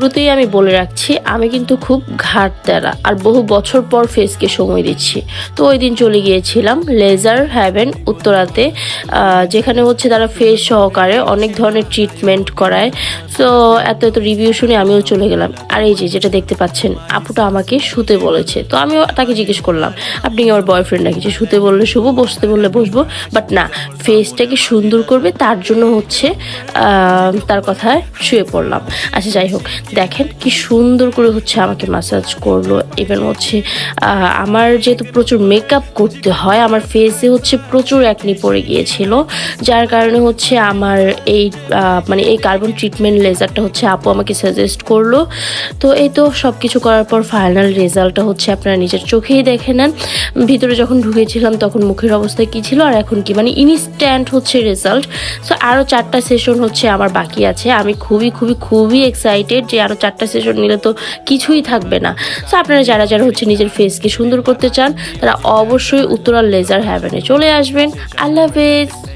শুরুতেই আমি বলে রাখছি, আমি কিন্তু খুব ঘাট তেরা আর বহু বছর পর ফেসকে সময় দিচ্ছি। তো ওই দিন চলে গিয়েছিলাম লেজার হ্যাভেন উত্তরাতে যেখানে হচ্ছে তারা ফেস সহকারে অনেক ধরনের ট্রিটমেন্ট করায়। তো এত এত রিভিউ শুনে আমিও চলে গেলাম। আর এই যে, যেটা দেখতে পাচ্ছেন, আপুটা আমাকে শুতে বলেছে। তো আমিও তাকে জিজ্ঞেস করলাম, আপনি আমার বয়ফ্রেন্ড নাকি? যে, শুতে বললে শুভ বসতে বললে বসবো। বাট না ফেসটাকে সুন্দর করবে, তার জন্য হচ্ছে তার কথায় শুয়ে পড়লাম। আচ্ছা যাই হোক দেখেন কি সুন্দর করে হচ্ছে আমাকে ম্যাসাজ করল। ইভেন হচ্ছে আমার যেহেতু প্রচুর মেকআপ করতে হয়, আমার ফেসে হচ্ছে প্রচুর একনি পড়ে গিয়েছিল। যার কারণে হচ্ছে আমার এই মানে এই কার্বন ট্রিটমেন্ট লেজারটা হচ্ছে আপু আমাকে সাজেস্ট করল। তো এই তো সব কিছু করার পর ফাইনাল রেজাল্টটা হচ্ছে আপনারা নিজের চোখেই দেখে নেন। ভিতরে যখন ঢুকেছিলাম তখন মুখের অবস্থা কি ছিল আর এখন কি? মানে ইনস্ট্যান্ট হচ্ছে রেজাল্ট সো আরও চারটা সেশন হচ্ছে আমার বাকি আছে। আমি খুবই খুবই খুবই এক্সাইটেড আরও চারটা সেশন নিলে তো কিছুই থাকবে না। সো আপনারা যারা যারা হচ্ছে নিজের ফেসকে সুন্দর করতে চান, তারা অবশ্যই উত্তরা লেজার হ্যাভেনে চলে আসবেন। আল্লাহ হাফেজ।